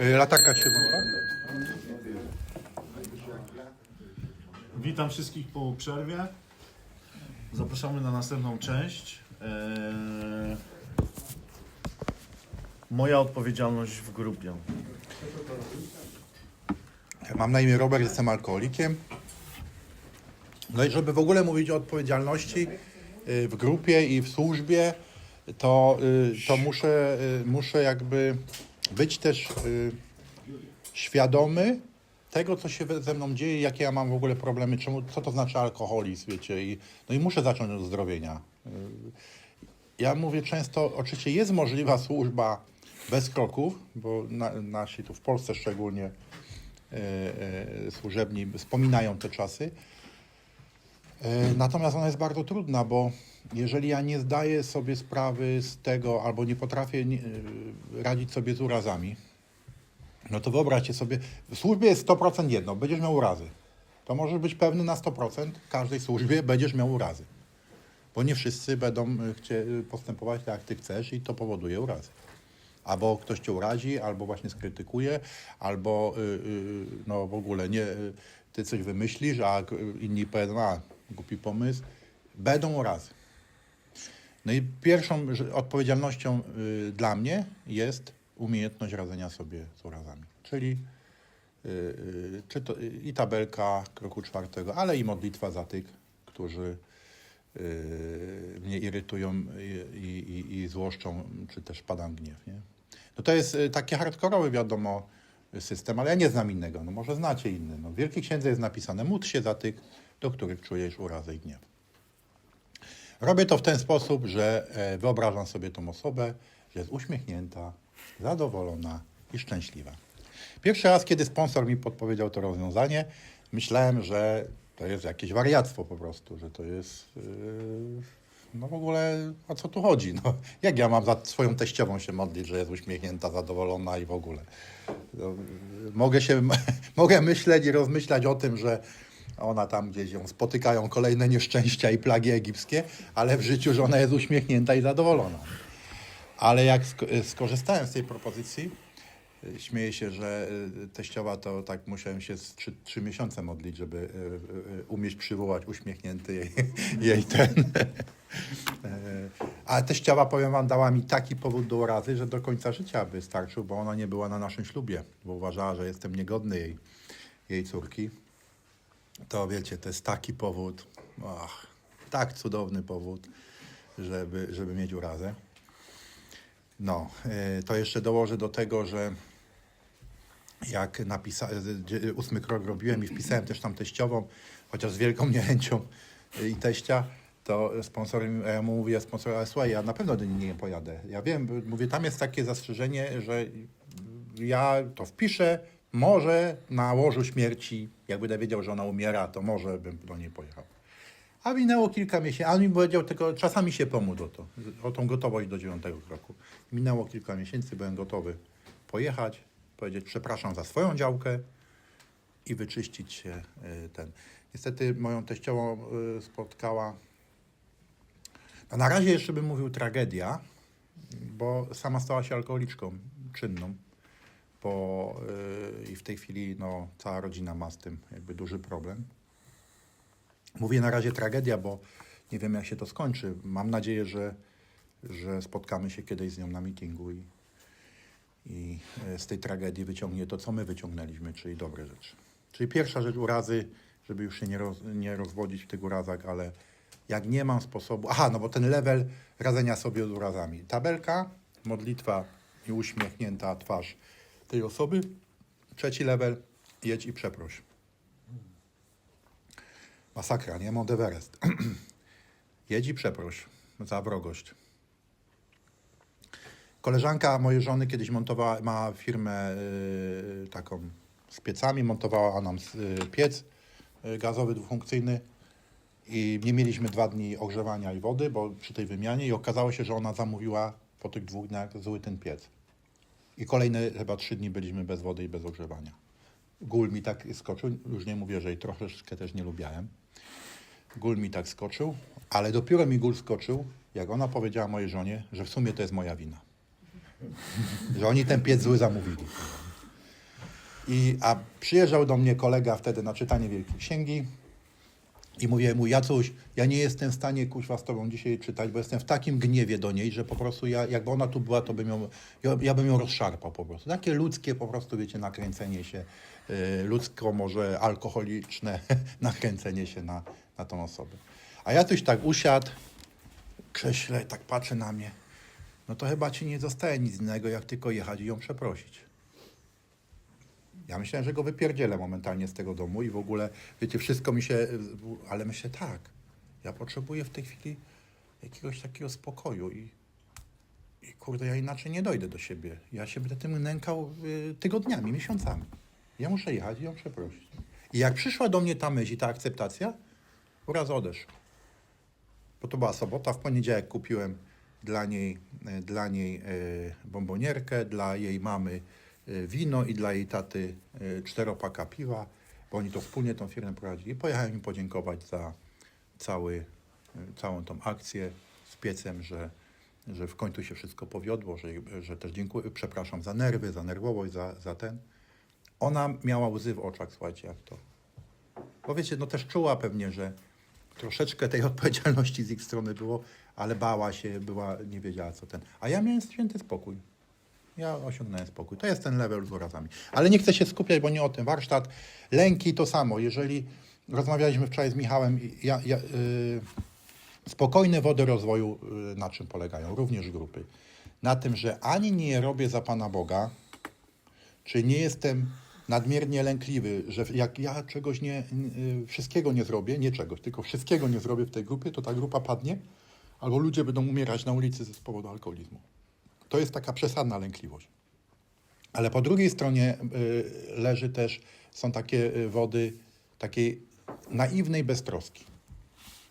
Y, Latarka się? Witam wszystkich po przerwie. Zapraszamy na następną część. Eee, Moja odpowiedzialność w grupie. Mam na imię Robert, jestem alkoholikiem. No i żeby w ogóle mówić o odpowiedzialności y, w grupie i w służbie, to, y, to muszę, y, muszę jakby być też y, świadomy tego, co się ze mną dzieje, jakie ja mam w ogóle problemy, czemu, co to znaczy alkoholizm, wiecie, i, no i muszę zacząć od zdrowienia. Ja mówię często, oczywiście jest możliwa służba bez kroków, bo na, nasi tu w Polsce szczególnie służebni wspominają te czasy. E, Natomiast ona jest bardzo trudna, bo jeżeli ja nie zdaję sobie sprawy z tego, albo nie potrafię e, radzić sobie z urazami, no to wyobraźcie sobie, w służbie jest 100% jedno, będziesz miał urazy. To możesz być pewny na 100%, w każdej służbie będziesz miał urazy. Bo nie wszyscy będą e, postępować tak, jak ty chcesz i to powoduje urazy. Albo ktoś cię urazi, albo właśnie skrytykuje, albo y, y, no w ogóle nie, ty coś wymyślisz, a inni powiedzą, a głupi pomysł. Będą urazy. No i pierwszą odpowiedzialnością y, dla mnie jest umiejętność radzenia sobie z urazami. Czyli y, y, czy to, i tabelka kroku czwartego, ale i modlitwa za tych, którzy mnie irytują i, i, i, złoszczą, czy też padam gniew. Nie? No to jest taki hardkorowy, wiadomo, system, ale ja nie znam innego. No może znacie inny. No, w Wielkiej Księdze jest napisane, módl się za tych, do których czujesz urazę i gniew. Robię to w ten sposób, że e, wyobrażam sobie tą osobę, że jest uśmiechnięta, zadowolona i szczęśliwa. Pierwszy raz, kiedy sponsor mi podpowiedział to rozwiązanie, myślałem, że to jest jakieś wariactwo po prostu, że to jest. Yy, no w ogóle o co tu chodzi? No, jak ja mam za swoją teściową się modlić, że jest uśmiechnięta, zadowolona i w ogóle. No, mogę się, mogę myśleć i rozmyślać o tym, że ona tam gdzieś ją spotykają kolejne nieszczęścia i plagi egipskie, ale w życiu, że ona jest uśmiechnięta i zadowolona. Ale jak sk- skorzystałem z tej propozycji, y, śmieję się, że y, teściowa to tak musiałem się trzy, trzy miesiące modlić, żeby umieć przywołać uśmiechnięty jej, jej ten. E, A teściowa, powiem wam, dała mi taki powód do urazy, że do końca życia wystarczył, bo ona nie była na naszym ślubie, bo uważała, że jestem niegodny jej, jej córki. To wiecie, to jest taki powód, ach, tak cudowny powód, żeby, żeby mieć urazę. No, y, to jeszcze dołożę do tego, że jak napisałem, ósmy krok robiłem i wpisałem też tam teściową, chociaż z wielką niechęcią y, i teścia, to sponsorem, ja mu mówię sponsor, słuchaj, ja na pewno do niej nie pojadę. Ja wiem, mówię, tam jest takie zastrzeżenie, że ja to wpiszę, może na łożu śmierci, jak będę wiedział, że ona umiera, to może bym do niej pojechał. A minęło kilka miesięcy, a mi powiedział tylko, czasami się pomódl o to, o tą gotowość do dziewiątego kroku. Minęło kilka miesięcy, byłem gotowy pojechać, powiedzieć przepraszam za swoją działkę i wyczyścić się y, ten. Niestety moją teściową y, spotkała, no na razie jeszcze bym mówił tragedia, bo sama stała się alkoholiczką czynną, bo y, i w tej chwili no, cała rodzina ma z tym jakby duży problem. Mówię na razie tragedia, bo nie wiem jak się to skończy. Mam nadzieję, że, że spotkamy się kiedyś z nią na meetingu i, i e, z tej tragedii wyciągnie to, co my wyciągnęliśmy, czyli dobre rzeczy. Czyli pierwsza rzecz urazy, żeby już się nie, roz, nie rozwodzić w tych urazach, ale jak nie mam sposobu. Aha, no bo ten level radzenia sobie z urazami. Tabelka, modlitwa i uśmiechnięta twarz tej osoby. Trzeci level, jedź i przeproś. Masakra, nie? Mount Everest. Jedź i przeproś za wrogość. Koleżanka mojej żony kiedyś montowała, ma firmę y, taką z piecami, montowała nam y, piec y, gazowy dwufunkcyjny i nie mieliśmy dwa dni ogrzewania i wody, bo przy tej wymianie i okazało się, że ona zamówiła po tych dwóch dniach zły ten piec. I kolejne chyba trzy dni byliśmy bez wody i bez ogrzewania. Gól mi tak skoczył, już nie mówię, że jej troszeczkę też nie lubiałem. Gól mi tak skoczył, ale dopiero mi gól skoczył, jak ona powiedziała mojej żonie, że w sumie to jest moja wina. że oni ten piec zły zamówili. I, a przyjeżdżał do mnie kolega wtedy na czytanie Wielkiej Księgi i mówię mu, Jacuś, ja nie jestem w stanie kuźwa z tobą dzisiaj czytać, bo jestem w takim gniewie do niej, że po prostu ja, jakby ona tu była, to bym ją, ja, ja bym ją rozszarpał po prostu. Takie ludzkie po prostu, wiecie, nakręcenie się, y, ludzko może alkoholiczne nakręcenie się na, na tą osobę. A Jacuś tak usiadł, krześle, tak patrzy na mnie. No to chyba ci nie zostaje nic innego, jak tylko jechać i ją przeprosić. Ja myślałem, że go wypierdzielę momentalnie z tego domu i w ogóle, wiecie, wszystko mi się... Ale myślę, tak, ja potrzebuję w tej chwili jakiegoś takiego spokoju i, i kurde, ja inaczej nie dojdę do siebie. Ja się będę tym nękał y, tygodniami, miesiącami. Ja muszę jechać i ją przeprosić. I jak przyszła do mnie ta myśl i ta akceptacja, uraz odeszł. Bo to była sobota, w poniedziałek kupiłem dla niej, e, dla niej e, bombonierkę, dla jej mamy wino i dla jej taty e, czteropaka piwa, bo oni to wspólnie tą firmę prowadzili. Pojechałem im podziękować za cały, e, całą tą akcję z piecem, że, że w końcu się wszystko powiodło, że, że też dziękuję, przepraszam za nerwy, za nerwowość, za, za ten. Ona miała łzy w oczach, słuchajcie, jak to. Bo wiecie, no też czuła pewnie, że troszeczkę tej odpowiedzialności z ich strony było, ale bała się, była, nie wiedziała co ten. A ja miałem święty spokój. Ja osiągnąłem spokój. To jest ten level z urazami. Ale nie chcę się skupiać, bo nie o tym. Warsztat, lęki to samo. Jeżeli rozmawialiśmy wczoraj z Michałem, ja, ja, yy, spokojne wody rozwoju yy, na czym polegają? Również grupy. Na tym, że ani nie robię za Pana Boga, czy nie jestem nadmiernie lękliwy, że jak ja czegoś nie, y, wszystkiego nie zrobię, nie czegoś, tylko wszystkiego nie zrobię w tej grupie, to ta grupa padnie, albo ludzie będą umierać na ulicy z powodu alkoholizmu. To jest taka przesadna lękliwość. Ale po drugiej stronie y, leży też, są takie y, wody takiej naiwnej beztroski.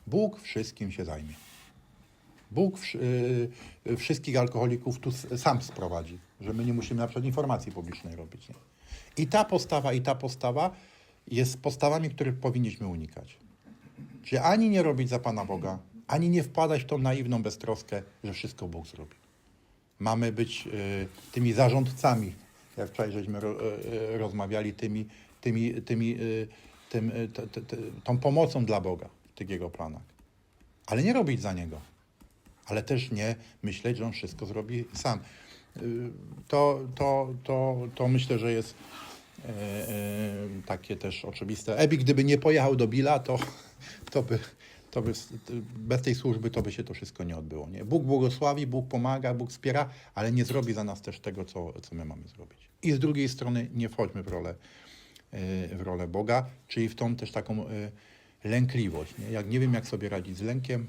Bóg wszystkim się zajmie. Bóg y, wszystkich alkoholików tu sam sprowadzi, że my nie musimy na przykład informacji publicznej robić. Nie? I ta postawa, i ta postawa jest postawami, których powinniśmy unikać. Czyli ani nie robić za Pana Boga, ani nie wpadać w tą naiwną beztroskę, że wszystko Bóg zrobi. Mamy być y, tymi zarządcami, jak wczoraj żeśmy y, y, rozmawiali, tymi, tymi, tymi, tym, t, t, t, tą pomocą dla Boga w tych Jego planach. Ale nie robić za Niego. Ale też nie myśleć, że On wszystko zrobi sam. To, to, to, to myślę, że jest e, e, takie też oczywiste. Ebi, gdyby nie pojechał do Billa, to, to by, to by, bez tej służby to by się to wszystko nie odbyło. Nie? Bóg błogosławi, Bóg pomaga, Bóg wspiera, ale nie zrobi za nas też tego, co, co my mamy zrobić. I z drugiej strony nie wchodźmy w rolę, e, w rolę Boga, czyli w tą też taką e, lękliwość. Nie? Jak nie wiem, jak sobie radzić z lękiem,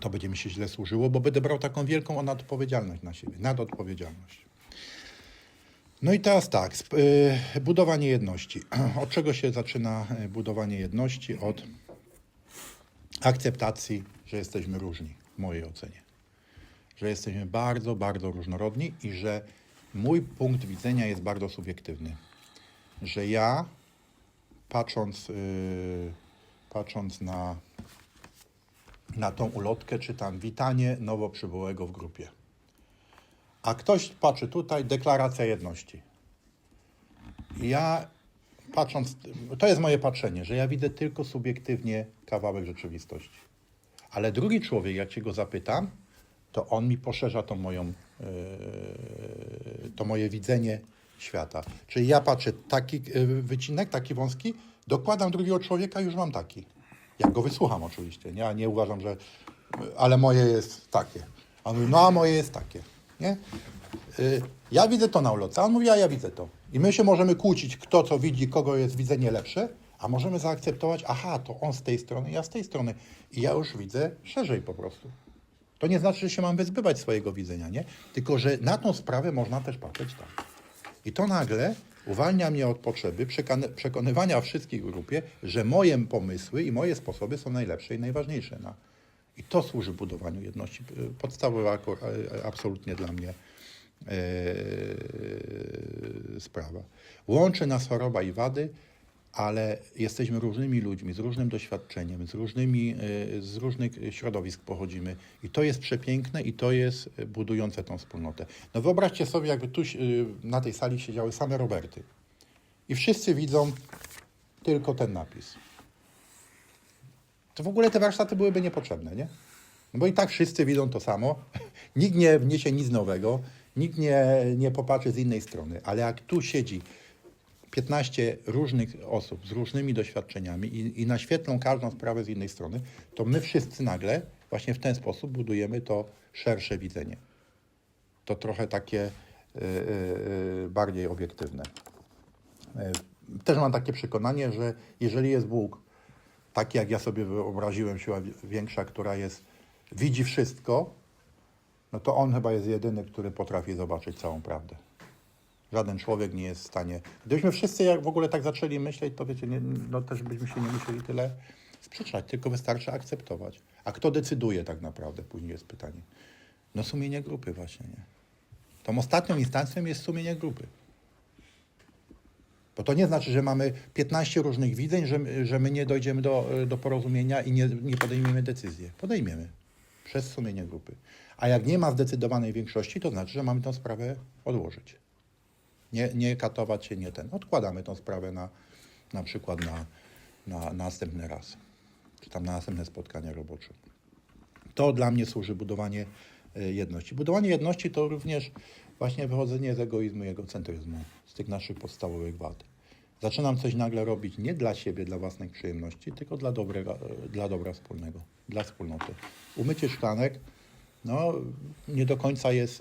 to będzie mi się źle służyło, bo będę brał taką wielką nadodpowiedzialność na siebie. Nadodpowiedzialność. No i teraz tak, y, budowanie jedności. Od czego się zaczyna budowanie jedności? Od akceptacji, że jesteśmy różni, w mojej ocenie. Że jesteśmy bardzo, bardzo różnorodni i że mój punkt widzenia jest bardzo subiektywny. Że ja, patrząc, y, patrząc na na tą ulotkę czytam witanie nowo przybyłego w grupie. A ktoś patrzy tutaj, deklaracja jedności. Ja patrząc, to jest moje patrzenie, że ja widzę tylko subiektywnie kawałek rzeczywistości. Ale drugi człowiek, jak się go zapytam, to on mi poszerza tą moją, yy, to moje widzenie świata. Czyli ja patrzę taki yy, wycinek, taki wąski, dokładam drugiego człowieka, już mam taki. Jak go wysłucham oczywiście? Ja nie uważam, że ale moje jest takie. A on mówi, no a moje jest takie. Nie? Y, Ja widzę to na ulotce, a on mówi, a ja widzę to. I my się możemy kłócić, kto co widzi, kogo jest widzenie lepsze, a możemy zaakceptować, aha, to on z tej strony, ja z tej strony. I ja już widzę szerzej po prostu. To nie znaczy, że się mam wyzbywać swojego widzenia, nie? Tylko, że na tą sprawę można też patrzeć tak. I to nagle uwalnia mnie od potrzeby przekony- przekonywania wszystkich w grupie, że moje pomysły i moje sposoby są najlepsze i najważniejsze. Na, I to służy budowaniu jedności. Podstawowa absolutnie dla mnie e, sprawa. Łączy nas choroba i wady, ale jesteśmy różnymi ludźmi, z różnym doświadczeniem, z, różnymi, y, z różnych środowisk pochodzimy i to jest przepiękne i to jest budujące tą wspólnotę. No wyobraźcie sobie, jakby tu y, na tej sali siedziały same Roberty i wszyscy widzą tylko ten napis. To w ogóle te warsztaty byłyby niepotrzebne, nie? No bo i tak wszyscy widzą to samo, nikt nie wniesie nic nowego, nikt nie, nie popatrzy z innej strony, ale jak tu siedzi 15 różnych osób z różnymi doświadczeniami i, i naświetlą każdą sprawę z innej strony, to my wszyscy nagle właśnie w ten sposób budujemy to szersze widzenie. To trochę takie y, y, bardziej obiektywne. Y, Też mam takie przekonanie, że jeżeli jest Bóg taki, jak ja sobie wyobraziłem, siła wi- większa, która jest, widzi wszystko, no to On chyba jest jedyny, który potrafi zobaczyć całą prawdę. Żaden człowiek nie jest w stanie. Gdybyśmy wszyscy jak w ogóle tak zaczęli myśleć, to wiecie, nie, no też byśmy się nie musieli tyle sprzeczać, tylko wystarczy akceptować. A kto decyduje tak naprawdę? Później jest pytanie. No sumienie grupy właśnie, nie? Tą ostatnią instancją jest sumienie grupy. Bo to nie znaczy, że mamy 15 różnych widzeń, że, że my nie dojdziemy do, do porozumienia i nie, nie podejmiemy decyzji. Podejmiemy przez sumienie grupy. A jak nie ma zdecydowanej większości, to znaczy, że mamy tę sprawę odłożyć. Nie, nie katować się, nie ten. Odkładamy tą sprawę na, na przykład na, na następny raz, czy tam na następne spotkanie robocze. To dla mnie służy budowanie e, jedności. Budowanie jedności to również właśnie wychodzenie z egoizmu i egocentryzmu, z tych naszych podstawowych wad. Zaczynam coś nagle robić nie dla siebie, dla własnej przyjemności, tylko dla, dobrego, e, dla dobra wspólnego, dla wspólnoty. Umycie szklanek no, nie do końca jest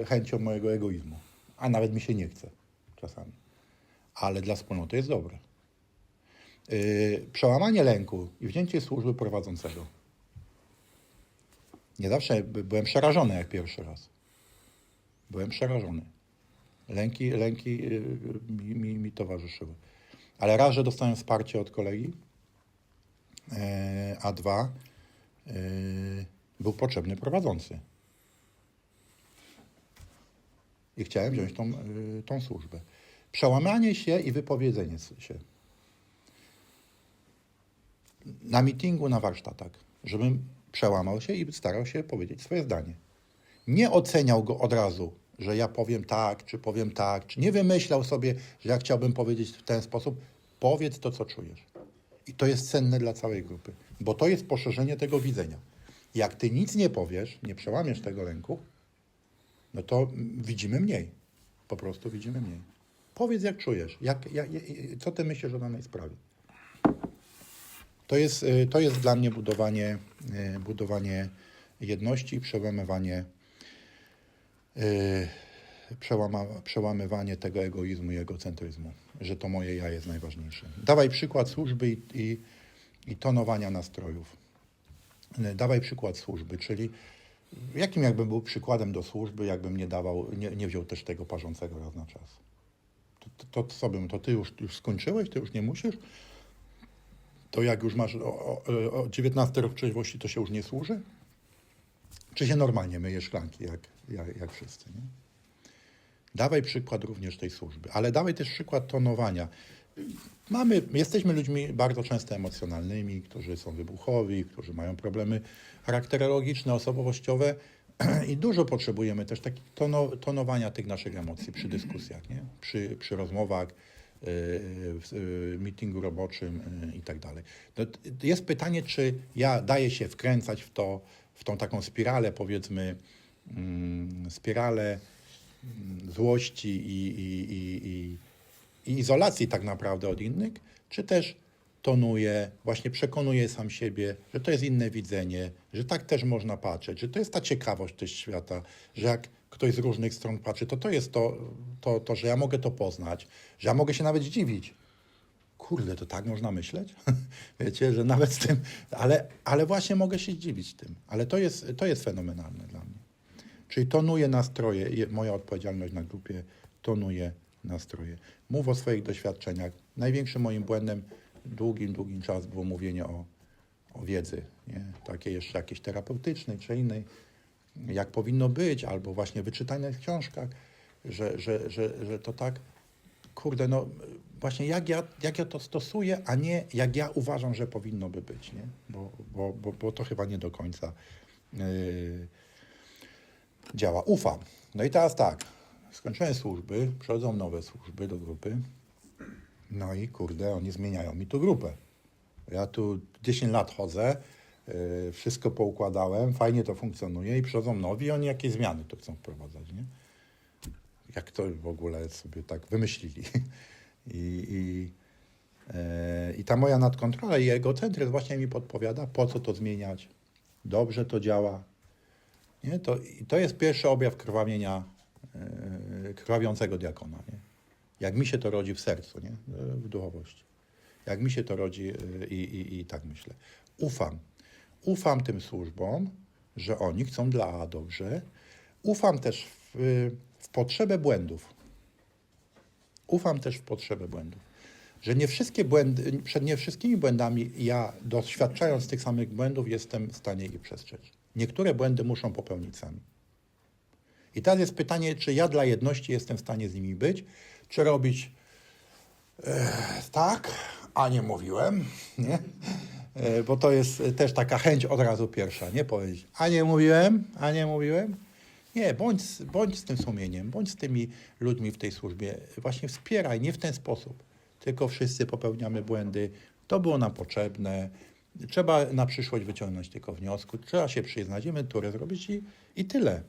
e, chęcią mojego egoizmu, a nawet mi się nie chce czasami. Ale dla wspólnoty jest dobre. Yy, przełamanie lęku i wzięcie służby prowadzącego. Nie zawsze by- byłem przerażony jak pierwszy raz. Byłem przerażony. Lęki, lęki mi, mi, mi towarzyszyły. Ale raz, że dostałem wsparcie od kolegi, yy, a dwa, yy, był potrzebny prowadzący. I chciałem wziąć tą, yy, tą służbę. Przełamanie się i wypowiedzenie się na mitingu, na warsztatach, żebym przełamał się i starał się powiedzieć swoje zdanie. Nie oceniał go od razu, że ja powiem tak, czy powiem tak, czy nie wymyślał sobie, że ja chciałbym powiedzieć w ten sposób. Powiedz to, co czujesz. I to jest cenne dla całej grupy, bo to jest poszerzenie tego widzenia. Jak ty nic nie powiesz, nie przełamiesz tego lęku, no to widzimy mniej. Po prostu widzimy mniej. Powiedz, jak czujesz, jak, jak, co ty myślisz o danej sprawie. To jest, y, to jest dla mnie budowanie, y, budowanie jedności i przełamywanie, y, przełama, przełamywanie tego egoizmu i egocentryzmu, że to moje ja jest najważniejsze. Dawaj przykład służby i, i, i tonowania nastrojów. Y, Dawaj przykład służby, czyli jakim jakbym był przykładem do służby, jakbym nie dawał, nie, nie wziął też tego parzącego raz na czas. To, to, to co bym, to ty już, już skończyłeś, ty już nie musisz? to jak już masz o, o, o 19 rok trzeźwości, to się już nie służy? Czy się normalnie myje szklanki, jak, jak, jak wszyscy? Nie? Dawaj przykład również tej służby, ale dawaj też przykład tonowania. Mamy, jesteśmy ludźmi bardzo często emocjonalnymi, którzy są wybuchowi, którzy mają problemy charakterologiczne, osobowościowe i dużo potrzebujemy też takich tono, tonowania tych naszych emocji przy dyskusjach, nie? Przy, przy rozmowach, yy, w yy, meetingu roboczym yy, i tak dalej. Jest pytanie, czy ja daję się wkręcać w to, w tą taką spiralę, powiedzmy, mm, spiralę mm, złości i, i, i, i, izolacji tak naprawdę od innych, czy też tonuję, właśnie przekonuję sam siebie, że to jest inne widzenie, że tak też można patrzeć, że to jest ta ciekawość też świata, że jak ktoś z różnych stron patrzy, to to jest to, to, to że ja mogę to poznać, że ja mogę się nawet zdziwić. Kurde, to tak można myśleć? Wiecie, że nawet z tym, ale, ale właśnie mogę się zdziwić tym. Ale to jest, to jest fenomenalne dla mnie. Czyli tonuje nastroje, je- moja odpowiedzialność na grupie tonuje nastroje. Mów o swoich doświadczeniach. Największym moim błędem długim, długim czas było mówienie o, o wiedzy, nie? takiej jeszcze jakiejś terapeutycznej czy innej, jak powinno być, albo właśnie wyczytanej w książkach, że, że, że, że to tak, kurde, no właśnie jak ja, jak ja to stosuję, a nie jak ja uważam, że powinno by być, nie? Bo, bo, bo, bo to chyba nie do końca yy, działa. Ufam. No i teraz tak, skończyłem służby, przychodzą nowe służby do grupy, no i kurde, oni zmieniają mi tu grupę. Ja tu 10 lat chodzę, yy, wszystko poukładałem, fajnie to funkcjonuje i przychodzą nowi, oni jakieś zmiany tu chcą wprowadzać, nie? Jak to w ogóle sobie tak wymyślili. I, i, e, I ta moja nadkontrola i egocentryzm właśnie mi podpowiada, po co to zmieniać. Dobrze to działa. Nie? To, to jest pierwszy objaw krwawienia, krwawiącego diakona. Nie? Jak mi się to rodzi w sercu, nie? E, w duchowości. Jak mi się to rodzi e, i, i, i tak myślę. Ufam. Ufam tym służbom, że oni chcą dla A dobrze. Ufam też w, w potrzebę błędów. Ufam też w potrzebę błędów. Że nie wszystkie błędy, przed nie wszystkimi błędami ja, doświadczając tych samych błędów, jestem w stanie ich przestrzec. Niektóre błędy muszą popełnić sami. I teraz jest pytanie, czy ja dla jedności jestem w stanie z nimi być, czy robić e, tak, a nie mówiłem, nie? E, bo to jest też taka chęć od razu pierwsza, nie powiedzieć, a nie mówiłem, a nie mówiłem. Nie, bądź, bądź z tym sumieniem, bądź z tymi ludźmi w tej służbie. Właśnie wspieraj, nie w ten sposób. Tylko wszyscy popełniamy błędy. To było nam potrzebne. Trzeba na przyszłość wyciągnąć tylko wniosku. Trzeba się przyznać, inwenturę zrobić i, i tyle.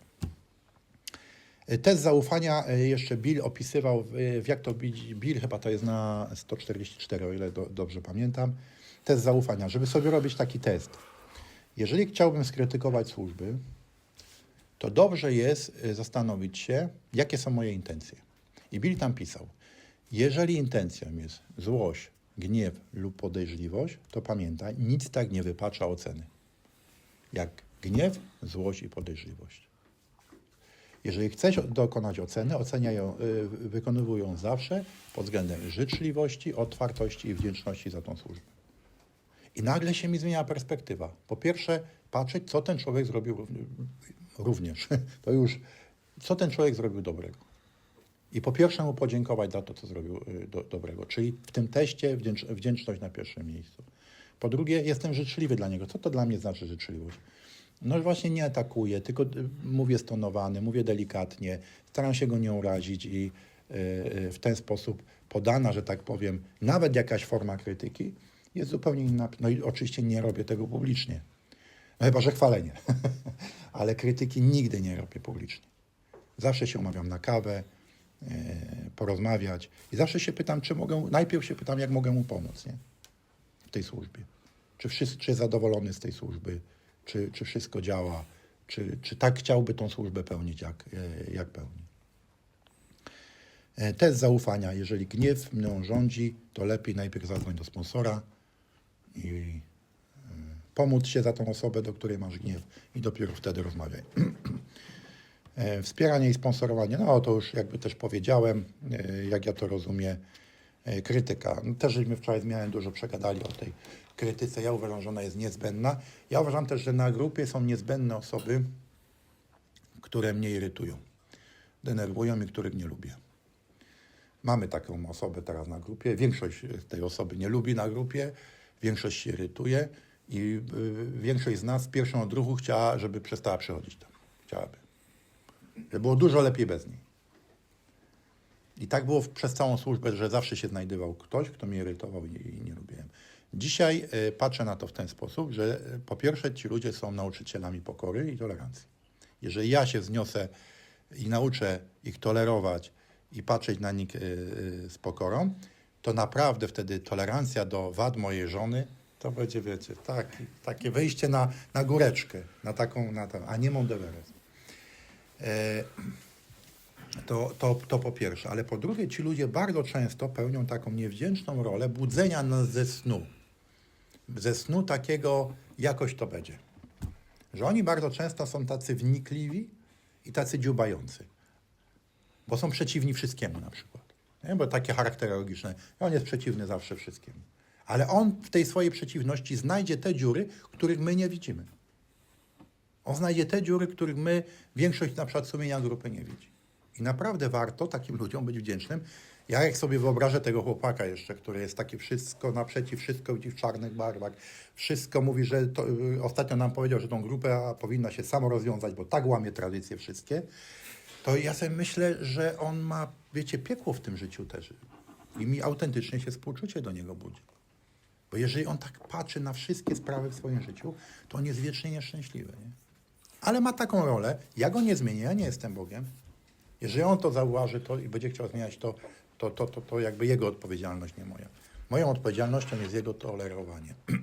Test zaufania e, jeszcze Bill opisywał, jak to Bill, chyba to jest na 144, o ile do, dobrze pamiętam. Test zaufania, żeby sobie robić taki test. Jeżeli chciałbym skrytykować służby, to dobrze jest y, zastanowić się, jakie są moje intencje. I Bill tam pisał, jeżeli intencją jest złość, gniew lub podejrzliwość, to pamiętaj, nic tak nie wypacza oceny, jak gniew, złość i podejrzliwość. Jeżeli chcesz dokonać oceny, oceniaj ją, y, wykonywuj ją zawsze pod względem życzliwości, otwartości i wdzięczności za tą służbę. I nagle się mi zmienia perspektywa. Po pierwsze, patrzeć, co ten człowiek zrobił równie- również. To już, co ten człowiek zrobił dobrego. I po pierwsze mu podziękować za to, co zrobił y, do, dobrego. Czyli w tym teście wdzięcz, wdzięczność na pierwszym miejscu. Po drugie, jestem życzliwy dla niego. Co to dla mnie znaczy życzliwość? No właśnie nie atakuję, tylko y, mówię stonowany, mówię delikatnie, staram się go nie urazić i y, y, w ten sposób podana, że tak powiem, nawet jakaś forma krytyki jest zupełnie inna. No i oczywiście nie robię tego publicznie. No chyba, że chwalenie. Ale krytyki nigdy nie robię publicznie. Zawsze się umawiam na kawę, porozmawiać i zawsze się pytam, czy mogę, najpierw się pytam, jak mogę mu pomóc, nie? W tej służbie. Czy, wszyscy, czy jest zadowolony z tej służby, czy, czy wszystko działa, czy, czy tak chciałby tą służbę pełnić, jak, e, jak pełni. E, Test zaufania. Jeżeli gniew mną rządzi, to lepiej najpierw zadzwoń do sponsora i e, pomóc się za tą osobę, do której masz gniew i dopiero wtedy rozmawiaj. Wspieranie i sponsorowanie, no to już jakby też powiedziałem, jak ja to rozumiem, krytyka. No, też żeśmy wczoraj z miałem dużo przegadali o tej krytyce. Ja uważam, że ona jest niezbędna. Ja uważam też, że na grupie są niezbędne osoby, które mnie irytują, denerwują i których nie lubię. Mamy taką osobę teraz na grupie. Większość tej osoby nie lubi na grupie, większość się irytuje i y, większość z nas w pierwszym odruchu chciała, żeby przestała przychodzić tam. Chciałaby. Żeby było dużo lepiej bez niej. I tak było przez całą służbę, że zawsze się znajdował ktoś, kto mnie irytował i nie lubiłem. Dzisiaj y, patrzę na to w ten sposób, że y, po pierwsze ci ludzie są nauczycielami pokory i tolerancji. Jeżeli ja się wzniosę i nauczę ich tolerować i patrzeć na nich y, z pokorą, to naprawdę wtedy tolerancja do wad mojej żony to będzie, wiecie, tak, takie wejście na, na góreczkę, na taką, na tam, a nie Mount Everest. E, to, to, to po pierwsze, ale po drugie, ci ludzie bardzo często pełnią taką niewdzięczną rolę budzenia nas ze snu. Ze snu takiego jakoś to będzie. Że oni bardzo często są tacy wnikliwi i tacy dziubający. Bo są przeciwni wszystkiemu na przykład. Nie? Bo takie charakterologiczne. On jest przeciwny zawsze wszystkiemu. Ale on w tej swojej przeciwności znajdzie te dziury, których my nie widzimy. On znajdzie te dziury, których my, większość na przykład sumienia grupy nie widzi. I naprawdę warto takim ludziom być wdzięcznym. Ja jak sobie wyobrażę tego chłopaka jeszcze, który jest takie wszystko naprzeciw, wszystko widzi w czarnych barwach, wszystko mówi, że to, y, ostatnio nam powiedział, że tą grupę powinna się samo rozwiązać, bo tak łamie tradycje wszystkie, to ja sobie myślę, że on ma, wiecie, piekło w tym życiu też. I mi autentycznie się współczucie do niego budzi. Bo jeżeli on tak patrzy na wszystkie sprawy w swoim życiu, to on jest wiecznie nieszczęśliwy. Nie? Ale ma taką rolę, ja go nie zmienię, ja nie jestem Bogiem. Jeżeli on to zauważy to i będzie chciał zmieniać, to, to, to, to, to jakby jego odpowiedzialność, nie moja. Moją odpowiedzialnością jest jego tolerowanie.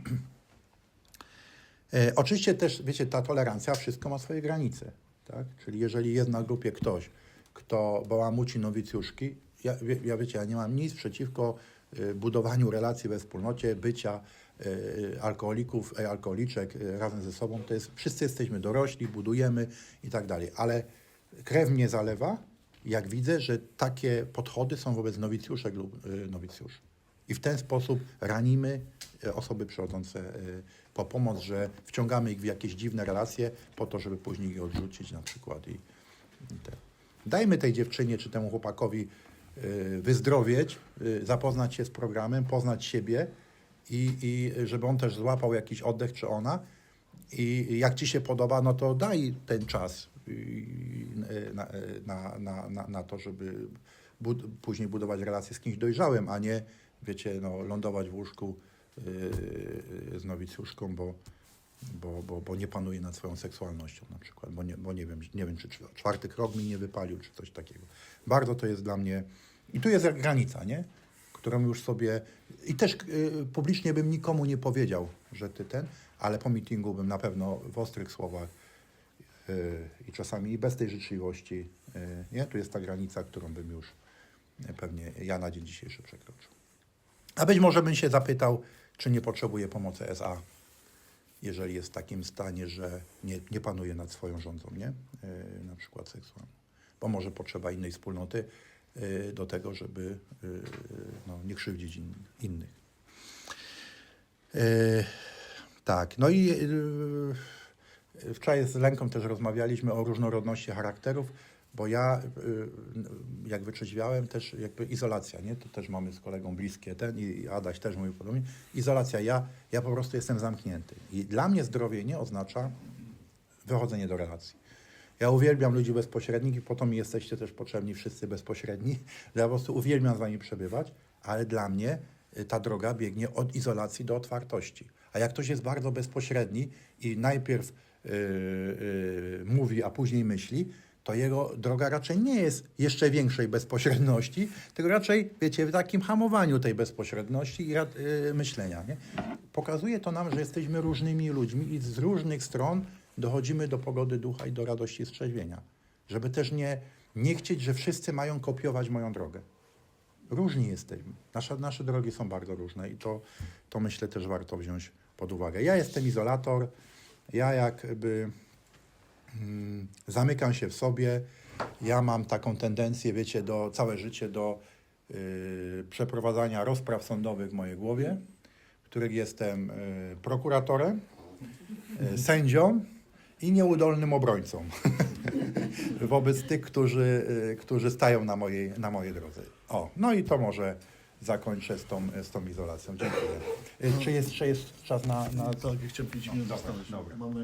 E, oczywiście też, wiecie, ta tolerancja, wszystko ma swoje granice. Tak? Czyli jeżeli jest na grupie ktoś, kto bałamuci nowicjuszki, ja, ja wiecie, ja nie mam nic przeciwko e, budowaniu relacji we wspólnocie, bycia e, alkoholików, e, alkoholiczek e, razem ze sobą. To jest, wszyscy jesteśmy dorośli, budujemy i tak dalej. Ale krew mnie zalewa, jak widzę, że takie podchody są wobec nowicjuszek lub e, nowicjuszy. I w ten sposób ranimy e, osoby przychodzące e, po pomoc, że wciągamy ich w jakieś dziwne relacje po to, żeby później ich odrzucić na przykład. I, i te. Dajmy tej dziewczynie czy temu chłopakowi wyzdrowieć, zapoznać się z programem, poznać siebie i, i żeby on też złapał jakiś oddech, czy ona. I jak ci się podoba, no to daj ten czas na, na, na, na, na to, żeby bud później budować relacje z kimś dojrzałym, a nie, wiecie, no, lądować w łóżku yy, z nowicjuszką, bo, bo, bo, bo nie panuje nad swoją seksualnością na przykład, bo nie, bo nie wiem, nie wiem, czy czw- czwarty krok mi nie wypalił, czy coś takiego. Bardzo to jest dla mnie... I tu jest granica, nie? Którą już sobie... I też yy, publicznie bym nikomu nie powiedział, że ty ten, ale po meetingu bym na pewno w ostrych słowach i czasami i bez tej życzliwości, yy, nie? Tu jest ta granica, którą bym już yy, pewnie ja na dzień dzisiejszy przekroczył. A być może bym się zapytał, czy nie potrzebuje pomocy SA, jeżeli jest w takim stanie, że nie, nie panuje nad swoją rządzą, nie? Yy, na przykład seksualną. Bo może potrzeba innej wspólnoty do tego, żeby no, nie krzywdzić in, innych. Tak, no i wczoraj z Lenką też rozmawialiśmy o różnorodności charakterów, bo ja, yy, jak wytrzeźwiałem, też jakby izolacja, nie? To też mamy z kolegą bliskie ten i Adaś też mówił podobnie. Izolacja, ja, ja po prostu jestem zamknięty. I dla mnie zdrowienie oznacza wychodzenie do relacji. Ja uwielbiam ludzi bezpośrednich i po to mi jesteście też potrzebni wszyscy bezpośredni. Ja po prostu uwielbiam z wami przebywać, ale dla mnie y, ta droga biegnie od izolacji do otwartości. A jak ktoś jest bardzo bezpośredni i najpierw mówi, a później myśli, to jego droga raczej nie jest jeszcze większej bezpośredności, tylko raczej, wiecie, w takim hamowaniu tej bezpośredności i yy, myślenia. Nie? Pokazuje to nam, że jesteśmy różnymi ludźmi i z różnych stron dochodzimy do pogody ducha i do radości strzeźwienia. Żeby też nie, nie chcieć, że wszyscy mają kopiować moją drogę. Różni jesteśmy. Nasze, nasze drogi są bardzo różne i to, to myślę też warto wziąć pod uwagę. Ja jestem izolator, ja jakby mm, zamykam się w sobie, ja mam taką tendencję, wiecie, do całe życie do yy, przeprowadzania rozpraw sądowych w mojej głowie, w których jestem yy, prokuratorem, yy, sędzią i nieudolnym obrońcą. Wobec tych, którzy, y, którzy stają na mojej, na mojej drodze. O, no i to może zakończę z tą, z tą izolacją. Dziękuję. Y, Czy jest, czy jest czas na... na... Tak, chciałem 5 minut dobra, zostawić. dobra. Mamy